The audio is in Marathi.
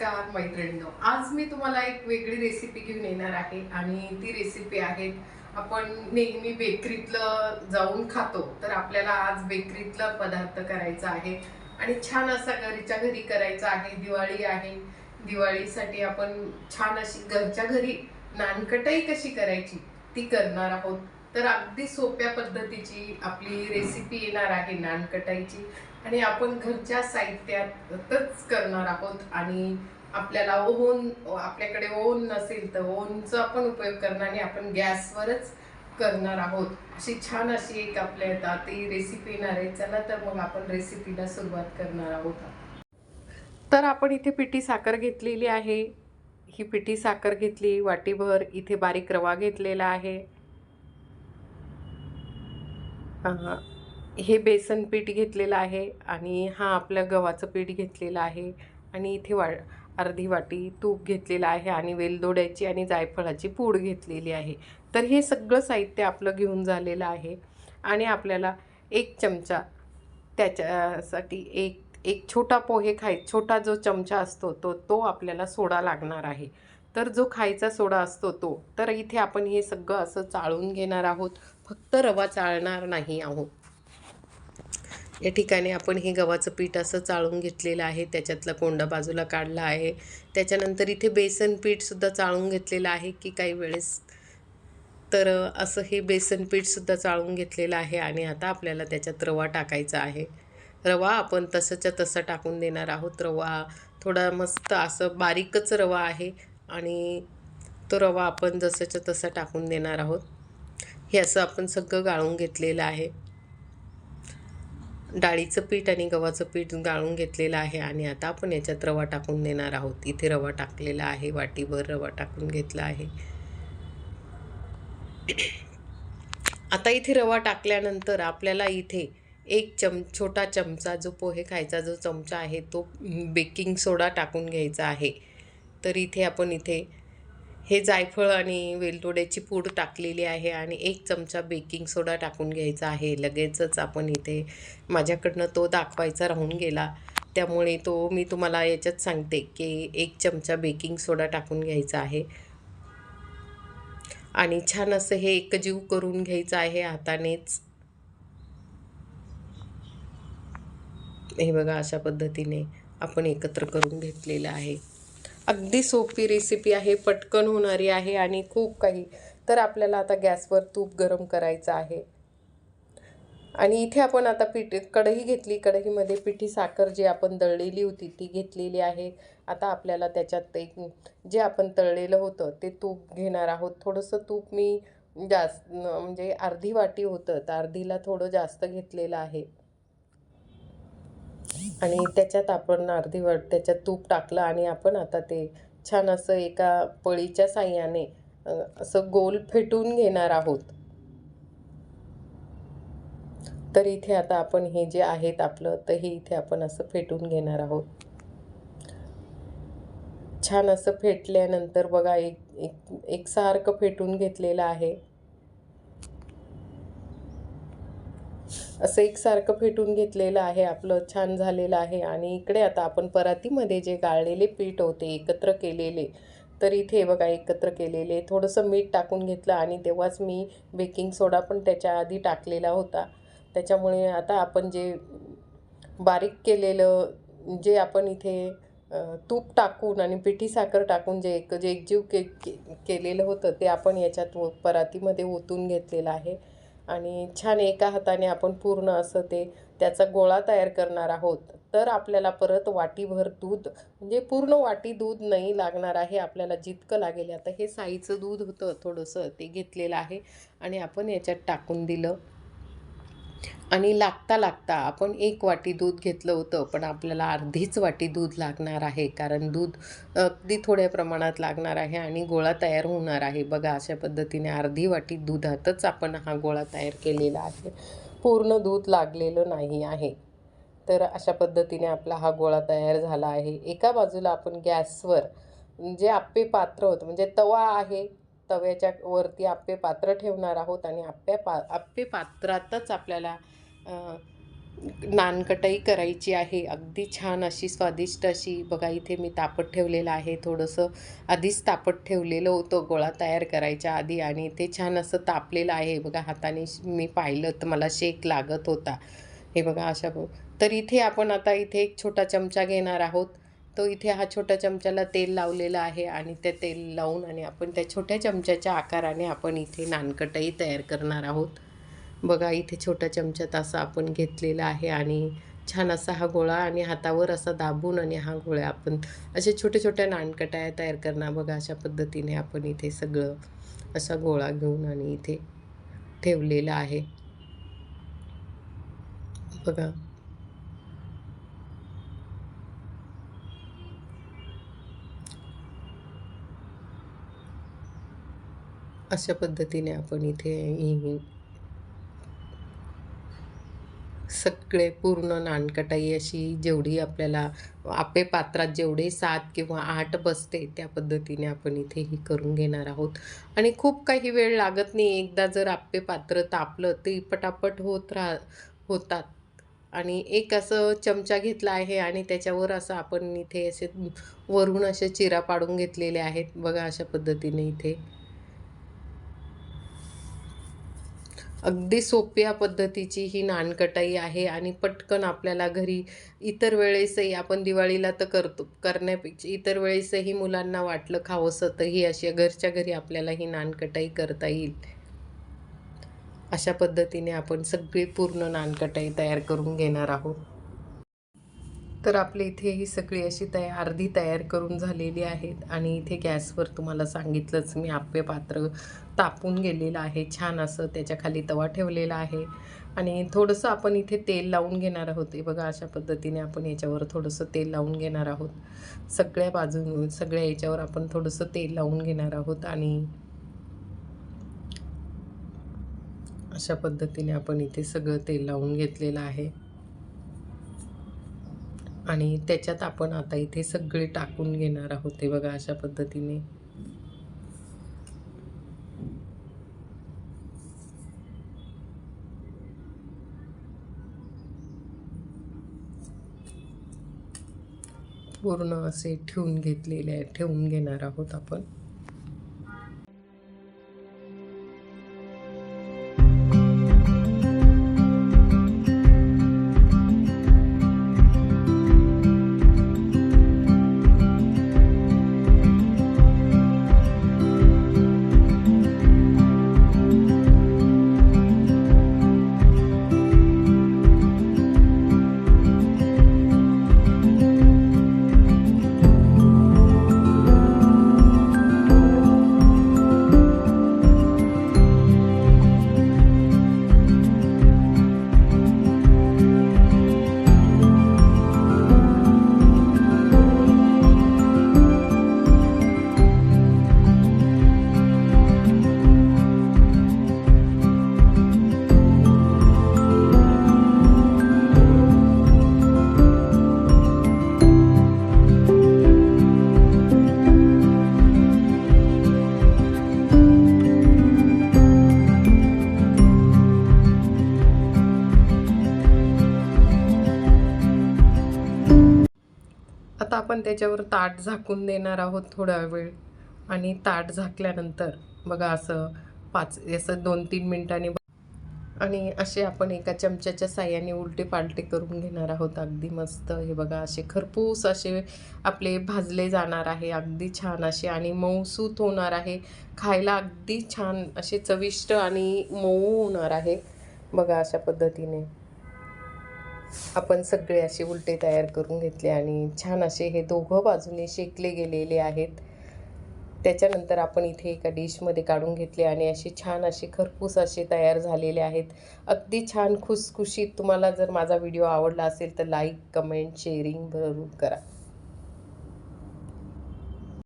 नमस्कार मैत्रिणींनो. आज मी तुम्हाला एक वेगळी रेसिपी घेऊन येणार आहे आणि ती रेसिपी आहे आपण नेहमी बेकरीतलं जाऊन खातो तर आपल्याला आज बेकरीतला पदार्थ करायचा आहे. आणि छान असा घरीच्या घरी करायचा आहे दिवाळी आहे. दिवाळीसाठी आपण छान अशी घरच्या घरी नानकटाई कशी करायची ती करणार आहोत. तर अगदी सोप्या पद्धतीची आपली रेसिपी येणार आहे नानकटाईची. आणि आपण घरच्या साहित्यातच करणार आहोत. आणि आपल्याला ओव्हन आपल्याकडे ओव्हन नसेल तर ओव्हनचा आपण उपयोग करणार नाही. आपण गॅसवरच करणार आहोत. अशी छान अशी एक आपल्या येतात ती रेसिपी येणार आहे. चला तर मग आपण रेसिपीला सुरुवात करणार आहोत. तर आपण इथे पिठी साखर घेतलेली आहे. ही पिठी साखर घेतली. वाटीभर इथे बारीक रवा घेतलेला आहे. हे बेसन पीठ घेतलेलं आहे आणि हा आपलं गव्हाचं पीठ घेतलेलं आहे आणि इथे वा अर्धी वाटी तूप घेतलेलं आहे आणि वेलदोड्याची आणि जायफळाची पूड घेतलेली आहे. तर हे सगळं साहित्य आपलं घेऊन झालेलं आहे आणि आपल्याला एक चमचा त्याच्यासाठी एक एक छोटा पोहे खाय छोटा जो चमचा असतो तो तो आपल्याला सोडा लागणार आहे. तर जो खायचा सोडा असतो तो तर इथे आपण हे सगळं असं चाळून घेणार आहोत. फक्त रवा चाळणार नाही आहोत. या ठिकाणी आपण हे गव्हाचं पीठ असं चाळून घेतलेलं आहे. त्याच्यातला कोंडा बाजूला काढला आहे. त्याच्यानंतर इथे बेसन पीठसुद्धा चाळून घेतलेलं आहे की काही वेळेस तर असं हे बेसन पीठसुद्धा चाळून घेतलेलं आहे आणि आता आपल्याला त्याच्यात रवा टाकायचा आहे. रवा आपण तसंच्या तसं टाकून देणार आहोत. रवा थोडा मस्त असं बारीकच रवा आहे आणि तो रवा आपण जसंच्या तसं टाकून देणार आहोत. हे असं आपण सगळं गाळून घेतलेलं आहे. डाळीचं पीठ आणि गव्हाचं पीठ गाळून घेतलेलं आहे आणि आता आपण याच्यात रवा टाकून देणार आहोत. इथे रवा टाकलेला आहे वाटीभर रवा टाकून घेतला आहे. आता इथे रवा टाकल्यानंतर आपल्याला इथे एक चम छोटा चमचा जो पोहे खायचा जो चमचा आहे तो बेकिंग सोडा टाकून घ्यायचा आहे. तर इथे आपण इथे हे जायफळ आणि वेलदोड्याची पूड टाकलेली आहे आणि एक चमचा बेकिंग सोडा टाकून घ्यायचा आहे. लगेचच आपण इथे माझ्याकडनं तो दाखवायचा राहून गेला. त्यामुळे तो मी तुम्हाला याच्यात सांगते की एक चमचा बेकिंग सोडा टाकून घ्यायचा आहे. आणि छान असं हे एकजीव करून घ्यायचं आहे हातानेच. हे बघा अशा पद्धतीने आपण एकत्र करून घेतलेलं आहे. अगदी सोपी रेसिपी आहे पटकन होणारी आहे आणि खूप काही. तर आपल्याला आता गॅसवर तूप गरम करायचं आहे. आणि इथे आपण आता पीठ कढई घेतली. कढईमध्ये पिठी साखर जी आपण दळलेली होती ती घेतलेली आहे. आता आपल्याला त्याच्यात एक जे आपण तळलेलं होतं ते तूप घेणार आहोत. थोडंसं तूप मी जास्त म्हणजे अर्धी वाटी होतं तर अर्धीला थोडं जास्त घेतलेलं आहे. आणि त्याच्यात आपण अर्धी वाट त्याच्यात तूप टाकलं आणि आपण आता ते छान असं एका पळीच्या साह्याने असं गोल फेटून घेणार आहोत. तर इथे आता आपण हे जे आहेत आपलं तर हे इथे आपण असं फेटून घेणार आहोत. छान असं फेटल्यानंतर बघा एक एक एकसारखं फेटून घेतलेलं आहे. असं एकसारखं फेटून घेतलेलं आहे आपलं छान झालेलं आहे. आणि इकडे आता आपण परातीमध्ये जे गाळलेले पीठ होते एकत्र केलेले तर इथे बघा एकत्र केलेले थोडंसं मीठ टाकून घेतलं आणि तेव्हाच मी बेकिंग सोडा पण त्याच्या आधी टाकलेला होता. त्याच्यामुळे आता आपण जे बारीक केलेलं जे आपण इथे तूप टाकून आणि पिठी साखर टाकून जे एक जे एकजीव के के केलेलं होतं ते आपण याच्यात व- परातीमध्ये ओतून घेतलेलं आहे. आणि छान एका हाताने आपण पूर्ण असं ते त्याचा गोळा तयार करणार आहोत. तर आपल्याला परत वाटीभर दूध म्हणजे पूर्ण वाटी दूध नाही लागणार आहे आपल्याला जितकं लागेल. आता हे साईचं दूध होतं थोडंसं ते घेतलेलं आहे आणि आपण याच्यात टाकून दिलं. आणि लागता लागता आपण एक वाटी दूध घेतलं होतं पण आपल्याला अर्धीच वाटी दूध लागणार आहे कारण दूध अगदी थोड्या प्रमाणात लागणार आहे आणि गोळा तयार होणार आहे. बघा अशा पद्धतीने अर्धी वाटी दुधातच आपण हा गोळा तयार केलेला आहे. पूर्ण दूध लागलेलं नाही आहे. तर अशा पद्धतीने आपला हा गोळा तयार झाला आहे. एका बाजूला आपण गॅसवर जे आप्पे पात्र होतं म्हणजे तवा आहे तव्याच्या वरती आप्पे पात्र ठेवणार आहोत आणि आप्प्या पा आप्पे पात्रातच आपल्याला नानकटाई करायची आहे. अगदी छान अशी स्वादिष्ट अशी बघा इथे मी तापत ठेवलेलं आहे. थोडंसं आधीच तापत ठेवलेलं होतं गोळा तयार करायच्या आधी आणि ते छान असं तापलेलं आहे. बघा हाताने मी पाहिलं तर मला शेक लागत होता. हे बघा अशा तर इथे आपण आता इथे एक छोटा चमचा घेणार आहोत. तो इथे हा छोट्या चमच्याला तेल लावलेलं आहे आणि ते तेल लावून आणि आपण त्या छोट्या चमच्याच्या आकाराने आपण इथे नानकटही तयार करणार आहोत. बघा इथे छोट्या चमच्यात असा आपण घेतलेला आहे आणि छान असा हा गोळा आणि हातावर असा दाबून आणि हा गोळा आपण असे छोट्या छोट्या नानकटाया तयार करणार. बघा अशा पद्धतीने आपण इथे सगळं असा गोळा घेऊन आणि इथे ठेवलेला आहे. बघा अशा पद्धतीने आपण इथे सगळे पूर्ण नानकटाई अशी जेवढी आपल्याला आपे पात्रात जेवढे सात किंवा आठ बसते त्या पद्धतीने आपण इथे ही करून घेणार आहोत. आणि खूप काही वेळ लागत नाही. एकदा जर आपे पात्र तापलं ते पटापट होत राह होतात. आणि एक असं चमचा घेतला आहे आणि त्याच्यावर असं आपण इथे असे वरून असे चिरा पाडून घेतलेले आहेत. बघा अशा पद्धतीने इथे अगदी सोप्या पद्धतीची ही नानकटाई आहे आणि पटकन आपल्याला घरी इतर वेळेसही आपण दिवाळीला तर करतो करण्यापेक्षा इतर वेळेसही मुलांना वाटलं खावंसं तर ही अशी घरच्या घरी आपल्याला ही नानकटाई करता येईल. अशा पद्धतीने आपण सगळी पूर्ण नानकटाई तयार करून घेणार आहोत. तर आपल्या इथे ही सगळी अशी तया अर्धी तयार करून झालेली आहेत आणि इथे गॅसवर तुम्हाला सांगितलंच मी आप्पे पात्र तापून गेलेलं आहे. छान असं त्याच्याखाली तवा ठेवलेला आहे. आणि थोडंसं आपण इथे तेल लावून घेणार आहोत. हे बघा अशा पद्धतीने आपण याच्यावर थोडंसं तेल लावून घेणार आहोत. सगळ्या बाजून सगळ्या याच्यावर आपण थोडंसं तेल लावून घेणार आहोत आणि अशा पद्धतीने आपण इथे सगळं तेल लावून घेतलेलं आहे. आणि त्याच्यात आपण आता इथे सगळे टाकून घेणार आहोत हे बघा अशा पद्धतीने. पूर्ण असे ठेवून घेतलेले आहे ठेवून घेणार आहोत आपण. आपण त्याच्यावर ताट झाकून देणार आहोत थोडा वेळ. आणि ताट झाकल्यानंतर बघा असं पाच असं दोन तीन मिनटांनी आणि असे आपण एका चमच्याच्या साह्याने उलटे पालटे करून घेणार आहोत. अगदी मस्त. हे बघा असे खरपूस असे आपले भाजले जाणार आहे. अगदी छान असे आणि मऊसूत होणार आहे. खायला अगदी छान असे चविष्ट आणि मऊ होणार आहे. बघा अशा पद्धतीने. आपण सगळे असे उलटे तयार करून घेतले आणि छान असे हे दोघं बाजूने शेकले गेलेले आहेत. त्याच्यानंतर आपण इथे एका डिशमध्ये काढून घेतले आणि असे छान असे खरपूस असे तयार झालेले आहेत. अगदी छान खुसखुशीत. तुम्हाला जर माझा व्हिडिओ आवडला असेल तर लाईक कमेंट शेअरिंग भरून करा.